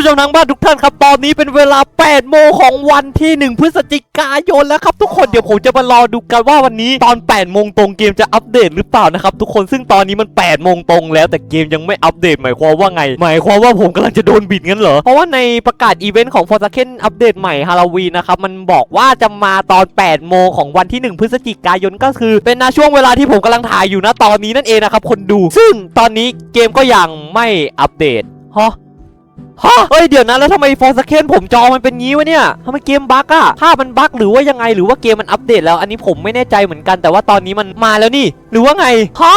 ผู้ชมทางบ้านทุกท่านครับ ตอนนี้เป็นเวลา 8 โมงของวันที่ 1 พฤศจิกายนแล้วครับทุกคน เดี๋ยวผมจะมารอดูกันว่าวันนี้ตอน 8 โมงตรงเกมจะอัปเดตหรือเปล่านะครับทุกคน ซึ่งตอนนี้มัน 8 โมงตรงแล้วแต่เกมยังไม่อัปเดตหมายความว่าไง หมายความว่าผมกำลังจะโดนบิดงั้นเหรอ เพราะว่าในประกาศอีเวนต์ของ f o r s a k e n อัปเดตใหม่ฮาโลวีนนะครับ มันบอกว่าจะมาตอน 8 โมงของวันที่ 1 พฤศจิกายนก็คือ เป็นนช่วงเวลาที่ผมกำลังถ่ายอยู่นะตอนนี้นั่นเองนะครับคนดู ซึ่งตอนนี้เกมก็ยังไม่อัปเดตฮะ ฮะเฮ้ยเดี๋ยวนะแล้วทำไมฟอร์สเคนผมจอมันเป็นงี้วะเนี่ยทำไมเกมบั๊กอะภาพมันบั๊กหรือว่ายังไงหรือว่าเกมมันอัปเดตแล้ว อันนี้ผมไม่แน่ใจเหมือนกันแต่ว่าตอนนี้มันมาแล้วนี่ หรือว่าไงฮะ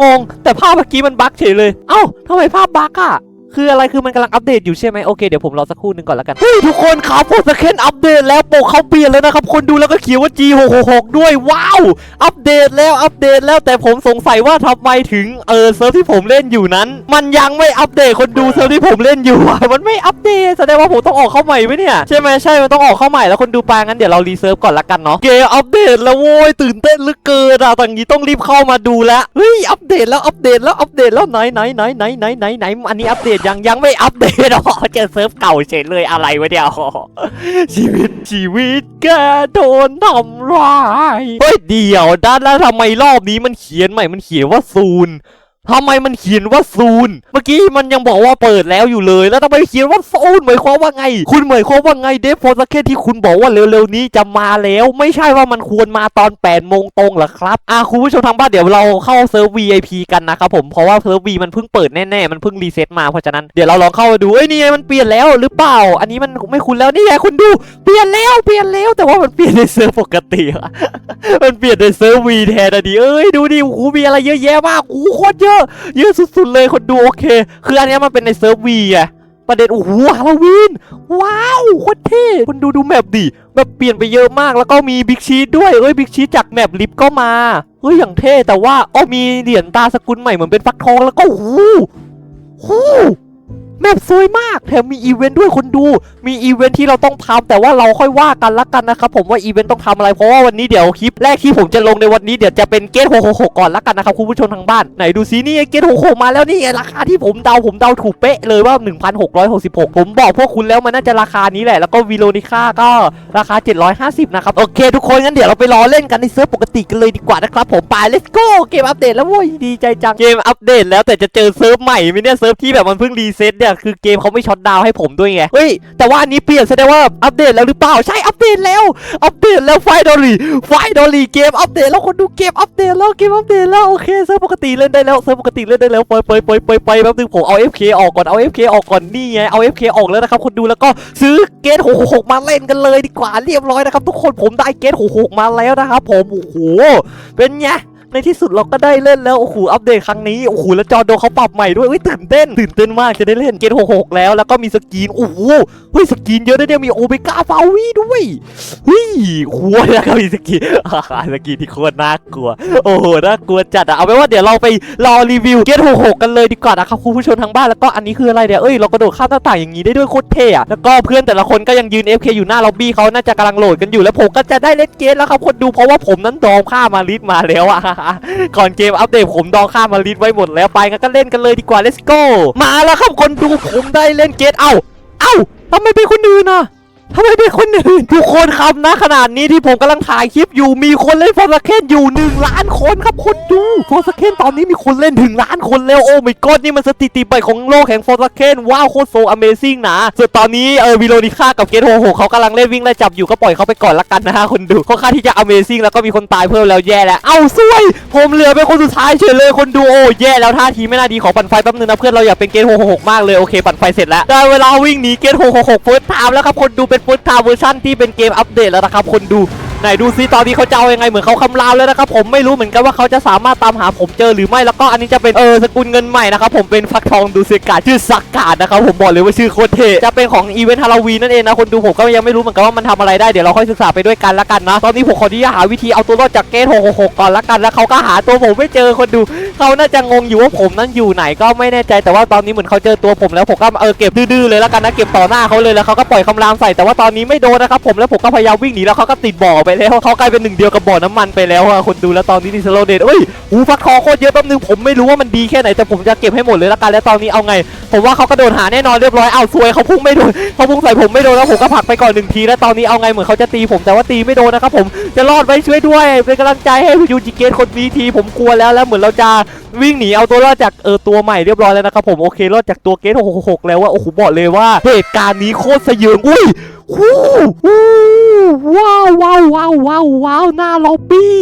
งง แต่ภาพเมื่อกี้มันบั๊กเฉยเลย เอ้าทำไมภาพบั๊กอะ คืออะไรคือมันกำลังอัปเดตอยู่ใช่ไหมโอเคเดี๋ยวผมรอสักครู่หนึงก่อนแล้วกัน เฮ้ย ทุกคนครับฟอร์สเคนอัปเดตแล้วโปกเขาเปลี่ยนแล้วนะครับ คนดูแล้วก็เขียนว่า G666 ด้วย ว้าว อัปเดตแล้วอัปเดตแล้วแต่ผมสงสัยว่าทำไมถึงเออเซิร์ฟที่ผมเล่นอยู่นั้น มันยังไม่อัปเดตคนดูเซิร์ฟที่ผมเล่นอยู่อะมันไม่อัปเดตแสดงว่าผมต้องออกเข้าใหม่ไหมเนี่ยใช่ไหมใช่มันต้องออกเข้าใหม่แล้วคนดูปางั้นเดี๋ยวเรารีเซิร์ฟก่อนละกันเนาะเกมอัปเดตแล้วโว้ยตื่นเต้นเหลือเกินอะตอนนี้ต้องรีบเข้ามาดูแล้วเฮ้ยอัปเดตแล้วอัปเดตแล้วอัปเดตแล้วไหนไหนไหนไหนไหนไหนไหนอันนี้อัปเดตยังยังไม่อัปเดตอ๋อเจอเซิร์ฟเก่าเฉยเลยอะไรวะเดียวชีวิตชีวิตแกโดนทำร้ายเฮ้ยเดี๋ยวด้านแล้วทำไมรอบนี้มันเขียนใหม่มันเขียนว่าซูน ทำไมมันเขียนว่าซูน เมื่อกี้มันยังบอกว่าเปิดแล้วอยู่เลย แล้วทำไมเขียนว่าซูนหมายความว่าไง คุณหมายความว่าไงเดฟโฟสเกตที่คุณบอกว่าเร็วๆนี้จะมาแล้ว ไม่ใช่ว่ามันควรมาตอน8โมงตรงหรอครับอะคุณผู้ชมทางบ้านเดี๋ยวเราเข้าเซิร์ฟ VIP กันนะครับผมเพราะว่าเซิร์ฟ V มันเพิ่งเปิดแน่ๆมันเพิ่งรีเซ็ตมาเพราะฉะนั้นเดี๋ยวเราลองเข้าไปดูเอ้ยนี่ไงมันเปลี่ยนแล้วหรือเปล่า อันนี้มันไม่คุ้นแล้วนี่ไงคุณดูเปลี่ยนแล้วเปลี่ยนแล้วแต่ว่ามันเปลี่ยนในเซิร์ฟปกติอะมันเปลี่ยนในเซิร์ฟวีแทนอะดิเอ้ยดูดิโอ้โหมีอะไรเยอะแยะมากโอ้โหโคตรเยอะเยอะสุดๆเลยคนดูโอเค คืออันนี้มันเป็นในเซิร์ฟวีอะประเด็นโอ้โหฮาโลวีนว้าวโคตรเท่คนดูดูแมปดิแบบเปลี่ยนไปเยอะมากแล้วก็มีบิ๊กชีด้วยเอ้ยบิ๊กชีจากแมปลิฟก็มาเฮ้ยอย่างเท่แต่ว่าอ้อมีเหรียญตาสกุลใหม่เหมือนเป็นฟักทองแล้วก็โอ้โห แมปสวยมาก แถมมีอีเวนต์ด้วยคนดู มีอีเวนต์ที่เราต้องทำแต่ว่าเราค่อยว่ากันละกันนะครับผมว่าอีเวนต์ต้องทำอะไร เพราะว่าวันนี้เดี๋ยวคลิปแรกที่ผมจะลงในวันนี้เดี๋ยวจะเป็นเกต666ก่อนละกันนะครับคุณผู้ชมทางบ้าน ไหนดูซินี่เกต66มาแล้วนี่ไงราคาที่ผมเดาผมเดาถูกเป๊ะเลยว่า 1,666 ผมบอกพวกคุณแล้วมันน่าจะราคานี้แหละ แล้วก็วิโลนิค่าก็ราคา 750 นะครับ โอเคทุกคนงั้นเดี๋ยวเราไปรอเล่นกันในเซิร์ฟปกติกันเลยดีกว่านะครับผมไป let's go เกมอัปเดตแล้วโว้ยดีใจจังเกมอัปเดตแล้วแต่จะเจอเซิร์ฟใหม่ไหมเนี่ยเซิร์ฟที่แบบมันเพิ่งรีเซ็ตเนี่ยยคือเกมเขาไม่ช็อตดาวให้ผมด้วยไง เฮ้ย แต่ว่าอันนี้เปลี่ยนแสดงว่าอัปเดตแล้วหรือเปล่า ใช่ อัปเดตแล้ว อัปเดตแล้วไฟดอลี่ไฟดอลี่เกมอัปเดตแล้วคนดูเกมอัปเดตแล้วเกมอัปเดตแล้วโอเคเซิร์ฟปกติเล่นได้แล้วเซิร์ฟปกติเล่นได้แล้วไปไปไปไปไปแป๊บนึงผมเอา FK ออกก่อนเอา FK ออกก่อนนี่ไงเอา FK ออกแล้วนะครับคนดูแล้วก็ซื้อเกต666มาเล่นกันเลยดีกว่าเรียบร้อยนะครับทุกคนผมได้เกต666มาแล้วนะครับผมโอ้โหเป็นไง ในที่สุดเราก็ได้เล่นแล้วโอ้โหอัปเดตครั้งนี้โอ้โหแล้วจอโดเขาปรับใหม่ด้วยเฮ้ยตื่นเต้นตื่นเต้นมากจะได้เล่นเกต66 แล้วแล้วก็มีสกรีนโอ้โหเฮ้ยสกรีนเยอะด้วยเนี่ยมีโอเมก้าฟาวีด้วยเฮ้ยโอ้โหแล้วก็มีสกรีนสกรีนที่โคตรน่ากลัว โอ้โหน่ากลัวจัดอะเอาไว้ว่าเดี๋ยวเราไปรอรีวิวเกต66 กันเลยดีกว่านะครับคุณผู้ชมทางบ้านแล้วก็อันนี้คืออะไรเนี่ยวเอ้ยเรากระโดดข้ามหน้าต่างอย่างนี้ได้ด้วยโคตรเท่อะแล้วก็เพื่อนแต่ละคนก็ยังยืน FK อยู่หน้าล็อบบี้เขาน่าจะกำลังโหลดกันอยู่แล้วผมก็จะได้เล่นเกมแล้วครับคนดูเพราะว่าผมนั้นดองค่ามาลิสมาแล้วอะก่อนเกมอัปเดตผมดองค่ามาลิสไว้หมดแล้วไปงั้นก็เล่นกันเลยดีกว่า let's go มาแล้วครับคนดูผมได้เล่นเกตเอ้าเอ้าทำไมเป็นคนอื่นอะ ทำไมเป็นคนอื่นทุกคนครับนะขนาดนี้ที่ผมกำลังถ่ายคลิปอยู่มีคนเล่นฟอร์สเคนอยู่ 1 ล้านคนครับคนดูฟอร์สเคนตอนนี้มีคนเล่นถึงล้านคนแล้วโอ้ไม่กอดนี่มันสถิติใหม่ของโลกแห่งฟอร์สเคนว้าวโคตรโซอเมซิ่งนะส่วนตอนนี้เออวิโรนิค่ากับเกตโฮโหเขากำลังเล่นวิ่งไล่จับอยู่ก็ปล่อยเขาไปก่อนละกันนะฮะคนดูค่อนข้างที่จะอเมซิ่งแล้วก็มีคนตายเพิ่มแล้วแย่แล้วเอ้าซวย ผมเหลือเป็นคนสุดท้ายเฉยเลยคนดูโอ้แย่แล้วท่าทีไม่น่าดีขอปั่นไฟแป๊บนึงนะเพื่อนเราอยากเป็นเกต666มากเลยโอเคปั่นไฟเสร็จแล้วได้เวลาวิ่งหนีเกต666เฟิร์สไทม์แล้วครับคนดูเป็นเฟิร์สทาวเวอร์ชันที่เป็นเกมอัปเดตแล้วนะครับคนดู ไหนดูซิตอนนี้เขาจะเอายังไงเหมือนเขาคำรามแล้วนะครับผมไม่รู้เหมือนกันว่าเขาจะสามารถตามหาผมเจอหรือไม่แล้วก็อันนี้จะเป็นเออสกุลเงินใหม่นะครับผมเป็นฟักทองดูเซกาชื่อสักกาดนะครับผมบอกเลยว่าชื่อโคตรเท่จะเป็นของอีเวนต์ฮาโลวีนนั่นเองนะคนดูผมก็ยังไม่รู้เหมือนกันว่ามันทำอะไรได้เดี๋ยวเราค่อยศึกษาไปด้วยกันละกันนะตอนนี้ผมขอที่จะหาวิธีเอาตัวรอดจากเกต666ก่อนละกันแล้วเขาก็หาตัวผมไม่เจอคนดูเขาน่าจะงงอยู่ว่าผมนั้นอยู่ไหนก็ไม่แน่ใจแต่ว่าตอนนี้เหมือนเขาเจอตัวผมแล้วผมก็เออเก็บดื้อๆเลยแล้วกันนะเก็บต่อหน้าเขาเลยแล้วเขาก็ปล่อยคำรามใส่แต่ว่าตอนนี้ไม่โดนนะครับผมแล้วผมก็พยายามวิ่งหนีแล้วเขาก็ติดบ่อไปแล้วเขากลายเป็นหนึ่งเดียวกับบ่อน้ำมันไปแล้วอะคนดูแล้วตอนนี้นี่สโลเดนเอ้ยหูฟักทองโคตรเยอะแป๊บนึงผมไม่รู้ว่ามันดีแค่ไหนแต่ผมจะเก็บให้หมดเลยละกันแล้วตอนนี้เอาไง ผมว่าเขากระโดดหาแน่นอนเรียบร้อยเอาซวยเขาพุ่งไม่โดนเขาพุ่งใส่ผมไม่โดนแล้วผมก็ผักไปก่อนหนึ่งทีแล้วตอนนี้เอาไงเหมือนเขาจะตีผมแต่ว่าตีไม่โดนนะครับผมจะรอดไหมช่วยด้วยเป็นกำลังใจให้ยูจิเกตคนนี้ทีผมกลัวแล้วแล้วเหมือนเราจะวิ่งหนีเอาตัวรอดจากเออตัวใหม่เรียบร้อยแล้วนะครับผมโอเครอดจากตัวเกต666แล้วว่าโอ้โหบอกเลยว่าเหตุการณ์นี้โคตรสยองอุ้ย วู้วู้ว้าวว้าวว้าวว้าวว้าวหน้าล็อบบี้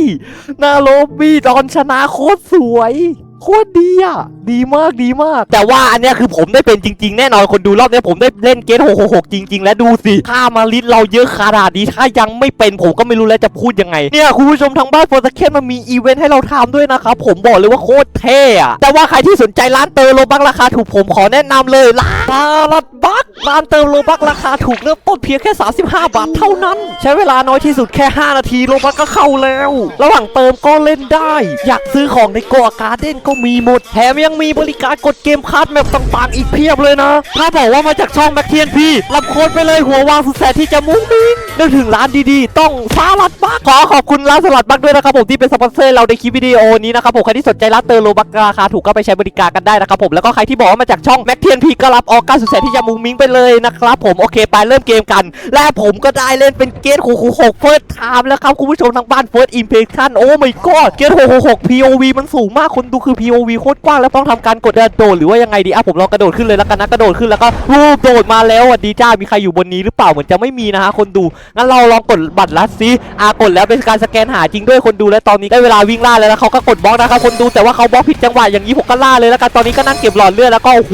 หน้าล็อบบี้ตอนชนะโคตรสวย โคตรดีอะ ดีมากดีมาก แต่ว่าอันเนี้ยคือผมได้เป็นจริง ๆ แน่นอนคนดูรอบเนี้ยผมได้เล่นเกม666จริง ๆ และดูสิค่ามาลิตเราเยอะขนาดนี้ถ้ายังไม่เป็นผมก็ไม่รู้แล้วจะพูดยังไง เนี่ยคุณผู้ชมทางบ้านโฟร์สเคนมันมีอีเวนต์ให้เราทำด้วยนะครับผมบอกเลยว่าโคตรเท่อะแต่ว่าใครที่สนใจร้านเติมโลบักราคาถูกผมขอแนะนำเลยร้านลัดบักร้านเติมโลบักราคาถูกเริ่มต้นเพียงแค่ 35 บาทเท่านั้น ใช้เวลาน้อยที่สุดแค่ 5 นาทีโลบักก็เข้าแล้ว ระหว่างเติมก็เล่นได้ อยากซื้อของในโกอาการ์เด้นก็มีหมดแถมยังมีบริการกดเกมคัสแมปต่างๆอีกเพียบเลยนะ ถ้าบอกว่ามาจากช่องแบ็คเทียนพี่รับโค้ดไปเลยหัววางสุดแสนที่จะมุ้งมิ้งนึกถึงร้านดีๆ ต้องสลัดบักขอขอบคุณร้านสลัดบักด้วยนะครับผมที่เป็นสปอนเซอร์เราในคลิปวิดีโอนี้นะครับผมใครที่สนใจร้านเติมโลบักราคาถูกก็ไปใช้บริการกันได้นะครับผมแล้วก็ใครที่บอกว่ามาจากช่องแม็กเทียนพีก็รับออก้าสุดแสนที่จะมุ้งมิ้งไปเลยนะครับผมโอเคไปเริ่มเกมกัน และผมก็ได้เล่นเป็นเกต666 First Time แล้วครับคุณผู้ชมทางบ้าน First Impression โอ้ my god เกต666 POV มันสูงมากคนดูคือ POV โคตรกว้างแล้วต้องทำการกดกระโดดหรือว่ายังไงดีอะผมลองกระโดดขึ้นเลยแล้วกันนะกระโดดขึ้นแล้วก็รูปโดดมาแล้วอะดีจ้ามีใครอยู่บนนี้หรือเปล่าเหมือนจะไม่มีนะฮะคนดูงั้นเราลองกดบัตรลัดซิอะกดแล้วเป็นการสแกนหาจริงด้วยคนดูและตอนนี้ได้เวลาวิ่งล่าแล้วแล้วเขาก็กดบล็อกนะครับคนดูแต่ว่าเขาบล็อกผิดจังหวะอย่างนี้ผมก็ล่าเลยแล้วกันตอนนี้ก็นั่งเก็บหลอดเลือดแล้วก็โอ้โห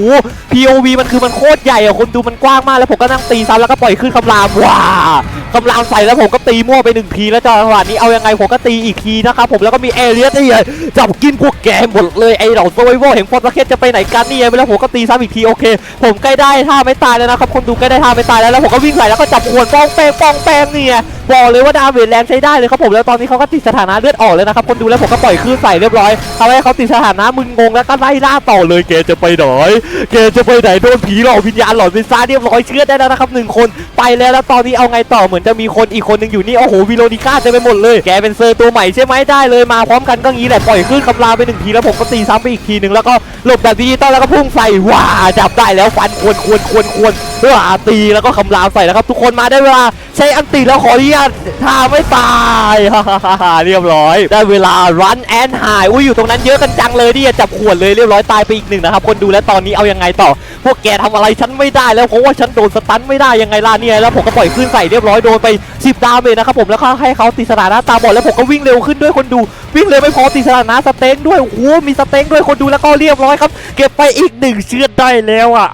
POV มันคือมันโคตรใหญ่อะคนดูมันกว้างมากแล้วผมก็นั่งตีซ้ำแล้วก็ปล่อยขึ้นคำรามว้าคำรามใส่แล้วผมก็ตีมั่วไปหนึ่งทีแล้วจังหวะนี้เอายังไงผมก็ตีอีกทีนะครับผมแล้วก็มีเอเลียสนี่จับกินพวกแกหมดเลยไอ้เหล่าโซไวโวแห่งฟอร์สเคจะไปไหนกันเนี่ยแล้วผมก็ตีซ้ำอีกทีโอเค ผมใกล้ได้ท่าไม่ตายแล้วนะครับคนดูใกล้ได้ท่าไม่ตายแล้วแล้วผมก็วิ่งใส่แล้วก็จับขวดปองแป้งปองแป้งเนี่ยบอกเลยว่าดาเมจแรงใช้ได้เลยครับผมแล้วตอนนี้เขาก็ติดสถานะเลือดออกเลยนะครับคนดูแล้วผมก็ปล่อยคลื่นใส่เรียบร้อยทำให้เขาติดสถานะมึนงงแล้วก็ไล่ล่าต่อเลยแกจะไปไหนแกจะไปไหนโดนผีหลอกวิญญาณหลอนเป็นซ่าเรียบร้อยเชื่อได้แล้วนะครับหนึ่งคนไปแล้วแล้วตอนนี้เอาไงต่อเหมือนจะมีคนอีกคนหนึ่งอยู่นี่โอ้โหวิโรนิก้าเต็มไปหมดเลยแกเป็นเซอร์ตัวใหม่ใช่ไหมได้เลยมาพร้อมกันก็งี้แหละปล่อยคลื่นคำรามไปหนึ่งทีแล้วผมก็ตีซ้ำไปอีกทีหนึ่งแล้วก็หลบแบบดิจิตอลแล้วก็พุ่งใส่ว้าจับได้แล้วฟันควรควรควรควรว้าตีแล้วก็คำรามใส่แล้วครับทุกคนมาได้เวลาใช้อันติแล้วขออนุญาตท่าไม่ตายเรียบร้อย ได้เวลา run and hide อุ้ยอยู่ตรงนั้นเยอะกันจังเลยที่จะจับขวดเลยเรียบร้อยตายไปอีกหนึ่งนะครับคนดูแล้วตอนนี้เอายังไงต่อ พวกแกทำอะไรฉันไม่ได้แล้วเพราะว่าฉันโดนสตันไม่ได้ยังไงล่ะเนี่ยแล้วผมก็ปล่อยขึ้นใส่เรียบร้อยโดนไป10ดาเมจนะครับผมแล้วก็ให้เขาติดสถานะตาบอดแล้วผมก็วิ่งเร็วขึ้นด้วยคนดู วิ่งเร็วไม่พอติดสถานะสเต็งด้วยโอ้โหมีสเต็งด้วยคนดูแล้วก็เรียบร้อยครับ เก็บไปอีกหนึ่งเชือดได้แล้วอะ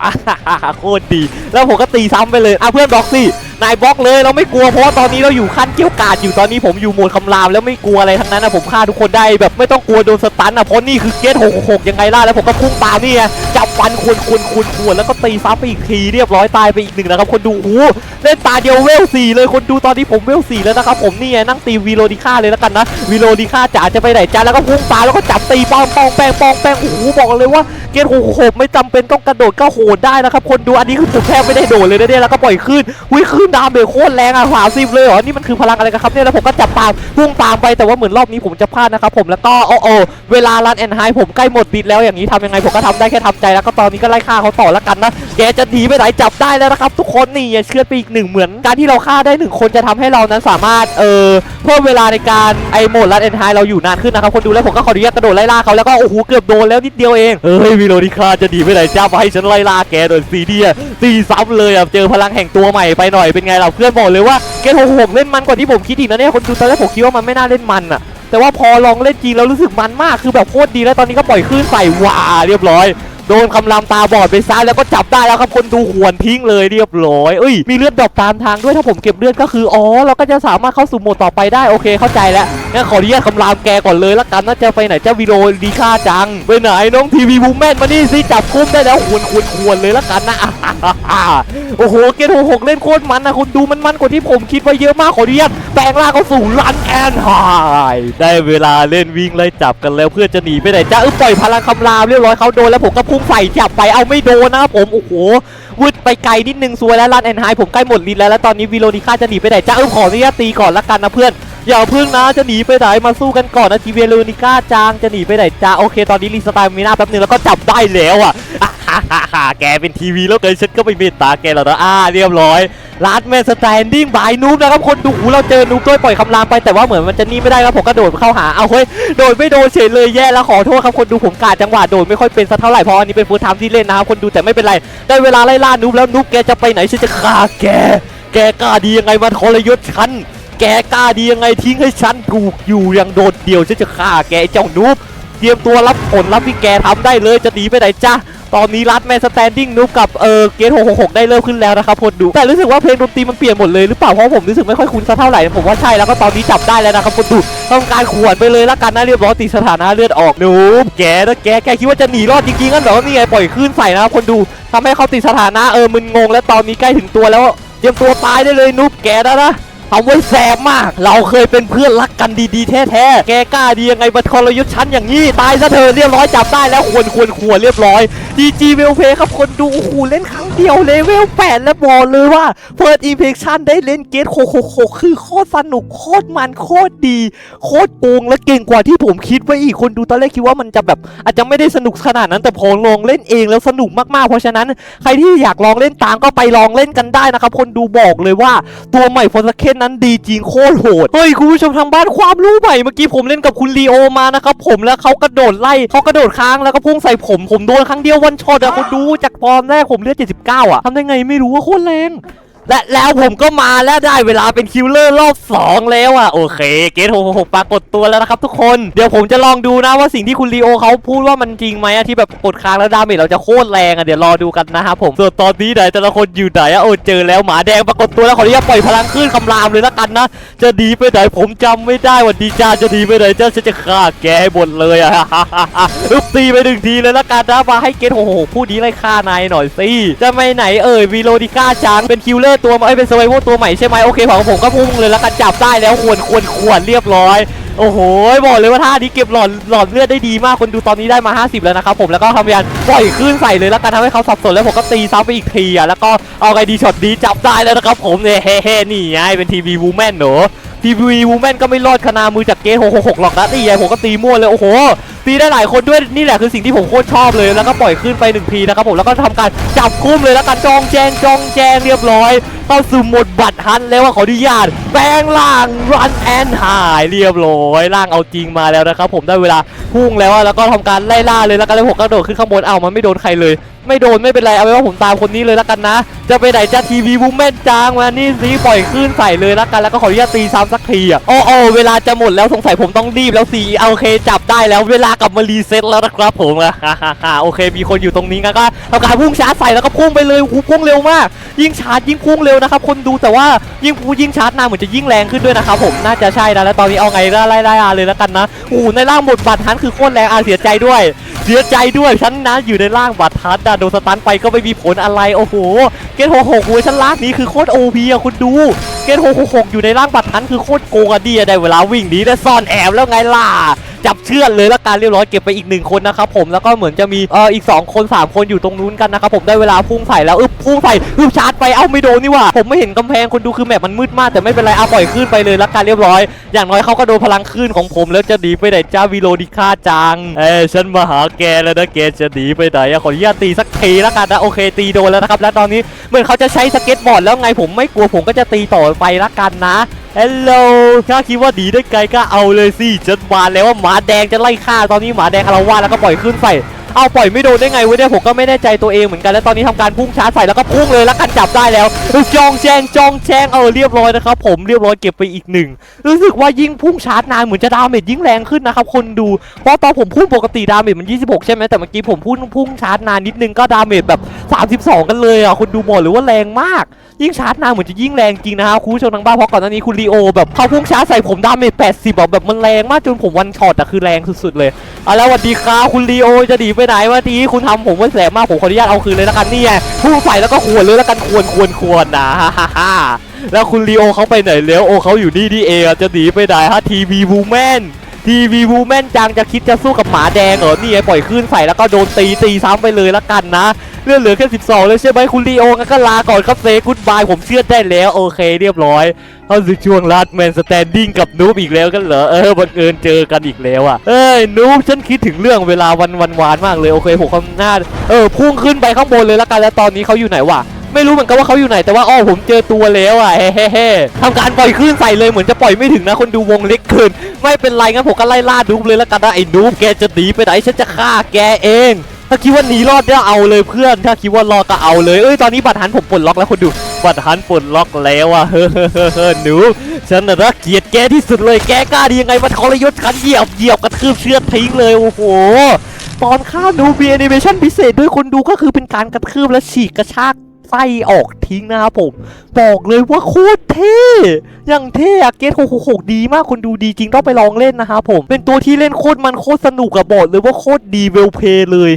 โคตรดี แล้วผมก็ตีซ้ำไปเลยอะเพื่อนบล็อกสิ นายบล็อกเลยเราไม่กลัวเพราะว่าตอนนี้เราอยู่ขั้นเกี่ยวกาดอยู่ตอนนี้ผมอยู่หมดคำรามแล้วไม่กลัวอะไรทั้งนั้นนะผมฆ่าทุกคนได้แบบไม่ต้องกลัวโดนสตันอะเพราะนี่คือเกต666ยังไงล่ะแล้วผมก็พุ่งตามนี่ไงจับฟันควรควรควรควรแล้วก็ตีซ้ำไปอีกทีเรียบร้อยตายไปอีกหนึ่งนะครับคนดูโอ้โหเล่นตาเดียวเวลสี่เลยคนดูตอนนี้ผมเวลสี่แล้วนะครับผมนี่ไงนั่งตีวีโรดิค่าเลยแล้วกันนะวีโรดิค่าจ๋าจะไปไหนจ้าแล้วก็พุ่งตาแล้วก็จับตีปองปองแปงปองแปงโอ้โหบอกเลยว่าเกต666ไม่จำเป็นต้องกระโดดก็โหดได้นะครับ คนดูอันนี้คือผมแทบไม่ได้โดดเลยนะเนี่ยแล้วก็ปล่อยขึ้นวิขึ้นดาเมจโคตรแรงอะสามสิบเลยเหรอนี่มันคือพลังอะไรกันครับเนี่ยแล้วผมก็จับตามพุ่งตามไปแต่ว่าเหมือนรอบนี้ผมจะพลาดนะครับผมแล้วก็โอ้โอเวลารันแอนไฮผมใกล้หมดบิดแล้วอย่างนี้ทำยังไงผมก็ทำได้แค่ทำใจแล้วก็ตอนนี้ก็ไล่ฆ่าเขาต่อแล้วกันนะแกจะหนีไปไหนจับได้แล้วนะครับทุกคนนี่เชื่อไปอีกหนึ่งเหมือนการที่เราฆ่าได้หนึ่งคนจะทำให้เรานั้นสามารถเออเพิ่มเวลาในการไอโหมดรันแอนไฮเราอยู่นานขึ้นนะครับคนดูแล้วผมก็ขออนุญาตกระโดดไล่ล่าเขาแล้วก็โอ้โหเกือบโดนแล้วนิดเดียวเองเฮ้ยวิโรดิคาจะดีไปไหนจ้ามาให้ฉันไล่ล่าแกโดยซีเดียตีซ้ำเลยอะเจอพลังแห่งตัวใหม่ไปหน่อยเป็นไงเราเพื่อนบอกเลยว่าเกมหกเล่นมันกว่าที่ผมคิดอีกนะเนี่ยคนดูตอนแรกผมคิดว่ามันไม่น่าเล่นมันอะแต่ว่าพอลองเล่นจริงแล้วรู้สึกมันมากคือแบบโคตรดีแล้วตอนนี้ก็ปล่อยคลื่นใส่ว้าเรียบร้อย โดนคำรามตาบอดไปซ้ายแล้วก็จับได้แล้วครับคนดูหวนทิ้งเลยเรียบร้อยเอ้ยมีเลือดดอปตามทางด้วยถ้าผมเก็บเลือดก็คืออ๋อเราก็จะสามารถเข้าสู่โหมดต่อไปได้โอเคเข้าใจแล้วงั้นขออนุญาตคำรามแกก่อนเลยละกันน่าจะไปไหนเจ้าวิโรดีค่าจังไปไหนน้องทีวีบูมแมนมานี่สิจับกุมได้แล้วควรควรควรเลยละกันนะโอ้โหเกมหกเล่นโคตรมันนะคุณดูมันมันกว่าที่ผมคิดไว้เยอะมากขออนุญาตแปลงร่างเข้าสู่รันแอนไฮได้เวลาเล่นวิ่งไล่จับกันแล้วเพื่อจะหนีไปไหนจ้าเออปล่อยพลังคำรามเรียบร้อยเขาโดนแล้วผมก็พุ่งใส่จับไปเอาไม่โดนนะผมโอ้โหวืดไปไกลนิดนึงซวยแล้วรันแอนไฮผมใกล้หมดลินแล้วแล้วตอนนี้วิโรนิค่าจะหนีไปไหนจ้าเออขออนุญาตตีก่อนละกันนะเพื่อนอย่าพึ่งนะจะหนีไปไหนมาสู้กันก่อนนะทีเวโรนิก้าจางจะหนีไปไหนจ้าโอเค ตอนนี้รีสตาร์มีหน้าแป๊บนึงแล้วก็จับได้แล้วอะแกเป็นทีวีแล้วเกินฉันก็ไม่เมตตาแกแล้วนะอ่าเรียบร้อย ลาดแมนสแตนดิ้งบายนูบนะครับคนดูหูเราเจอนูบด้วยปล่อยคำรามไปแต่ว่าเหมือนมันจะนี่ไม่ได้ครับผมก็โดดเข้าหาเอาเฮ้ยโดดไม่โดนเฉยเลยแย่แล้วขอโทษครับคนดูผมกาดจังหวะโดดไม่ค่อยเป็นสักเท่าไหร่เพราะอันนี้เป็นฟูลไทม์ที่เล่นนะครับคนดูแต่ไม่เป็นไรได้เวลาไล่ล่านูบแล้วนูบแกจะไปไหนฉันจะฆ่าแก แกกล้าดียังไงมาทรยศฉันแกกล้าดียังไงทิ้งให้ฉันถูกอยู่อย่างโดดเดี่ยวฉันจะฆ่าแกเจ้านูบเตรียมตัวรับผลลัพธ์ที่แกทำได้เลยจะหนีไปไหนจ้า ตอนนี้รัดแมนสแตนดิ้งนูบกับเออเกต666ได้เริ่มขึ้นแล้วนะครับคนดูแต่รู้สึกว่าเพลงดนตรีมันเปลี่ยนหมดเลยหรือเปล่าเพราะผมรู้สึกไม่ค่อยคุ้นสักเท่าไหร่ผมว่าใช่แล้วก็ตอนนี้จับได้แล้วนะครับคนดูทำการขวนไปเลยละกันนะเรียบร้อยติสถานะเลือดออกนูบแกนะแกแกคิดว่าจะหนีรอดจริงๆงั้นเหรอนี่ไงปล่อยคลื่นใส่นะครับคนดูทำให้เขาติสถานะเออมึนงงและตอนนี้ใกล้ถึงตัวแล้วเตรียมตัวตายได้เลยนุ๊บแกนะนะทำไว้แสบมาก เราเคยเป็นเพื่อนรักกันดีๆ แท้ๆ แกกล้าดียังไงมาทรยศฉันอย่างนี้ ตายซะเธอเรียบร้อยจับได้แล้วควรควรควรเรียบร้อย จีจีเวลเพครับคนดูโอ้โหเล่นครั้งเดียวเลเวล8แล้วบอกเลยว่าเพิร์ดอีเพคชั่นได้เล่นเกตโคโคโคคือโคตรสนุกโคตรมันโคตรดี โคตรโกงและเก่งกว่าที่ผมคิดไว้อีกคนดูตอนแรกคิดว่ามันจะแบบอาจจะไม่ได้สนุกขนาดนั้นแต่พอลองเล่นเองแล้วสนุกมากๆ เพราะฉะนั้นใครที่อยากลองเล่นตามก็ไปลองเล่นกันได้นะครับคนดูบอกเลยว่าตัวใหม่ฟอนสเคนนั้นดีจริงโคตรโหดเฮ้ยคุณผู้ชมทางบ้านความรู้ใหม่เมื่อกี้ผมเล่นกับคุณลีโอมานะครับผมแล้วเขากระโดดไล่เขากระโดดค้างแล้วก็พุ่งใส่ผมผมโดนครั้งเดียววันช็อตอะคุณดูจากฟอมแรกผมเลือด79อะทำได้ไงไม่รู้ว่าโคตรแรง และแล้วผมก็มาแล้วได้เวลาเป็นคิลเลอร์รอบ 2 แล้วอะโอเคเกต666ปรากฏตัวแล้วนะครับทุกคนเดี๋ยวผมจะลองดูนะว่าสิ่งที่คุณลีโอเขาพูดว่ามันจริงไหมที่แบบกดค้างแล้วดาเมจเราจะโคตรแรงอะเดี๋ยวรอดูกันนะครับผมส่วนตอนนี้ไหนแต่ละคนอยู่ไหนอะโอ้เจอแล้วหมาแดงปรากฏตัวแล้วขออนุญาตปล่อยพลังขึ้นคำรามเลยละกันนะ จะดีไปไหนผมจำไม่ได้ว่าดีจ้าจะดีไปไหนเจ้าฉันจะฆ่าแกให้หมดเลยอะตีไปหนึ่งทีเลยละกันนะมาให้เกต666พูดนี้ไล่ฆ่านายหน่อยสิจะไปไหนเอ่ยวีโรดิก้าจังเป็นคิลเลอร์ตัวใหม่เอ้เป็นสไวโวตัวใหม่ใช่ไหมโอเคของผมก็พุ่งเลยแล้วกันจับได้แล้วควรควรควรเรียบร้อยโอ้โหบอกเลยว่าท่านี้เก็บหลอดหลอดเลือดได้ดีมากคนดูตอนนี้ได้มา 50 แล้วนะครับผมแล้วก็ทำยานปล่อยคลื่นใส่เลยแล้วกันทำให้เขาสับสนแล้วผมก็ตีซ้ำไปอีกทีอะแล้วก็เอาไงดีช็อตดีจับได้แล้วนะครับผมเนี่ยเฮ้เฮ้นี่ไงเป็นทีวีวูแมนเนอะทีวีวูแมนก็ไม่รอดขนามือจากเกต666หรอกนะนี่ไงผมก็ตีมั่วเลยโอ้โห ตีได้หลายคนด้วยนี่แหละคือสิ่งที่ผมโคตรชอบเลย แล้วก็ปล่อยขึ้นไปหนึ่งทีนะครับผมแล้วก็ทำการจับคุ้มเลยแล้วกันจองแจงจองแจงเรียบร้อย เข้าสู่หมดบัตรฮันแล้วว่าขออนุญาตแปลงร่างรันแอนหายเรียบร้อยร่างเอาจริงมาแล้วนะครับผมได้เวลาพุ่งแล้วแล้วก็ทำการไล่ล่าเลยแล้วกันแล้วผมก็โดดขึ้นข้างบนเอามันไม่โดนใครเลย ไม่โดนไม่เป็นไรเอาไว้ว่าผมตามคนนี้เลยแล้วกันนะ จะไปไหนจะทีวีบูมแมนจางมานี่สิปล่อยคลื่นใส่เลยแล้วกันแล้วก็ขออนุญาตตีซ้ำสักทีอะโอ้โอเวลาจะหมดแล้วสงสัยผมต้องรีบแล้วสิเอาโอเคจับได้แล้วเวลากลับมารีเซ็ตแล้วนะครับผมอะฮ่าฮ่าฮ่าโอเคมีคนอยู่ตรงนี้งั้นก็ทำการพุ่งชาร์จใส่แล้วก็พุ่งไปเลยพุ่งเร็วมาก ยิ่งชาร์จยิ่งพุ่งเร็วนะครับคนดูแต่ว่ายิ่งพูยิ่งชาร์จนานเหมือนจะยิ่งแรงขึ้นด้วยนะครับผมน่าจะใช่นะแล้วตอนนี้เอาไงไล่ไล่ไล่อาเลยแล้วกันนะโอ้ในร่างบทบาทฮันคือโคตรแรงอาเสียใจด้วย เสียใจด้วยฉันนะอยู่ในร่างบัตรทัดอะโดนสตันไปก็ไม่มีผลอะไรโอ้โหเกตหกหกเวอร์ชันล่างนี้คือโคตรโอพีอะคุณดูเกตหกหกอยู่ในร่างบัตรทันคือโคตรโกงอะดีอะได้เวลาวิ่งหนีได้ซ่อนแอบแล้วไงล่ะ จับเชือดเลยล้วการเรียบร้อยเก็บไปอีกหนึ่งคนนะครับผมแล้วก็เหมือนจะมีเอ่ออีก 2 คน 3 คนอยู่ตรงนู้นกันนะครับผมได้เวลาพุ่งใส่แล้วอึบพุ่งใส่อึบชาร์จไปเอ้าไม่โดนนี่ว่าผมไม่เห็นกำแพงคนดูคือแมปมันมืดมากแต่ไม่เป็นไรเอาปล่อยขึ้นไปเลยล้วการเรียบร้อย อย่างน้อยเขาก็โดนพลังขึ้นของผมแล้วจะหนีไปไหนจ้าวิโรดิค่าจังเอ้ฉันมาหาแกแล้วนะแกจะหนีไปไหนขออนุญาตตีสักทีล้วกันนะโอเคตีโดนแล้วนะครับแล้วตอนนี้เหมือนเขาจะใช้สเก็ตบอร์ดแล้วไงผมไม่กลัวผมก็จะตีต่อไปละกันนะ ฮัลโหลข้าคิดว่าดีได้ไกลก็เอาเลยสิจัดมาแล้วว่าหมาแดงจะไล่ฆ่าตอนนี้หมาแดงอารวาสแล้วก็ปล่อยขึ้นใส่ เอาปล่อยไม่โดนได้ไงเว้ยเนี่ยผมก็ไม่แน่ใจตัวเองเหมือนกัน แล้วตอนนี้ทำการพุ่งชาร์จใส่แล้วก็พุ่งเลยแล้วกันจับได้แล้วจองแจงจองแจงเออเรียบร้อยนะครับผมเรียบร้อยเก็บไปอีกหนึ่งรู้สึกว่ายิ่งพุ่งชาร์จนานเหมือนจะดาเมจยิ่งแรงขึ้นนะครับคนดูเพราะตอนผมพุ่งปกติดาเมจมัน 26 ใช่ไหมแต่เมื่อกี้ผมพุ่งพุ่งชาร์จนานนิดนึงก็ดาเมจแบบ 32 กันเลยอะคุณดูบอกเลยว่าแรงมากยิ่งชาร์จนานเหมือนจะยิ่งแรงจริงนะฮะคุณผู้ชมทางบ้านเพราะก่อนหน้านี้คุณลีโอแบบเขาพุ่งชาร์จใส่ผมดาเมจ80แบบแบบมันแรงมากจนผมวันช็อตอะคือแรงสุดๆเลยเอาแล้วสวัสดีครับคุณลีโอจะหนีไปไหนวะทีคุณทำผมว่าแสบมากผมขออนุญาตเอาคืนเลยละกันนี่ไงพุ่งใส่แล้วก็ควรเลยละกันควรควรควรนะฮ่าฮ่าฮ่าแล้วคุณลีโอเขาไปไหนแล้วโอเขาอยู่นี่นี่เองจะหนีไปไหนฮะทีวีบูแมนทีวีบูแมนจังจะคิดจะสู้กับหมาแดงเหรอนี่ไงปล่อยคืนใส่แล้วก็โดนตีตีซ้ำไปเลยละกันนะ เลือดเหลือแค่ 12แล้วใช่ไหมคุณลีโองั้นก็ลาก่อนครับเซกุดบายผมเชื่อได้แล้ว โอเคเรียบร้อยเข้าสู่ช่วงลาดแมนสแตนดิ้งกับนูบอีกแล้วกันเหรอ เออบังเอิญเจอกันอีกแล้วอะ เอ้ยนูบฉันคิดถึงเรื่องเวลาวันวันวานมากเลย โอเคผมคำหน้า เออพุ่งขึ้นไปข้างบนเลยละกันแล้วตอนนี้เขาอยู่ไหนวะไม่รู้เหมือนกันว่าเขาอยู่ไหนแต่ว่าอ้อผมเจอตัวแล้วอะเฮ้เฮ้เฮ้ทำการปล่อยคลื่นใส่เลยเหมือนจะปล่อยไม่ถึงนะคนดูวงเล็กเกินไม่เป็นไรงั้นผมก็ไล่ล่านูบเลยละกันนะไอ้นูบแกจะหนีไปไหนฉันจะฆ่าแกเอง ถ้าคิดว่าหนีรอดเนี่ยเอาเลยเพื่อน ถ้าคิดว่ารอดก็เอาเลยเอ้ยตอนนี้บัตรหันผมปลดล็อกแล้วคนดูบัตรหันปลดล็อกแล้วอะเฮ้อเฮ้อเฮ้อเฮ้อหนูฉันน่ะรักเกียดแกที่สุดเลยแกกล้าดียังไงมาทรยศฉันเหยียบเหยียบกระทืบเชือดทิ้งเลยโอ้โหตอนฆ่าหนูมีแอนิเมชันพิเศษด้วยคนดูก็คือเป็นการกระทืบและฉีกกระชากไส้ออกทิ้งนะครับผม บอกเลยว่าโคตรเท่อย่างเท่อะเกตโคโคดีมากคนดูดีจริงต้องไปลองเล่นนะครับผม เป็นตัวที่เล่นโคตรมันโคตรสนุกอะบอกเลยว่าโคตรดีเวลเพย์เลย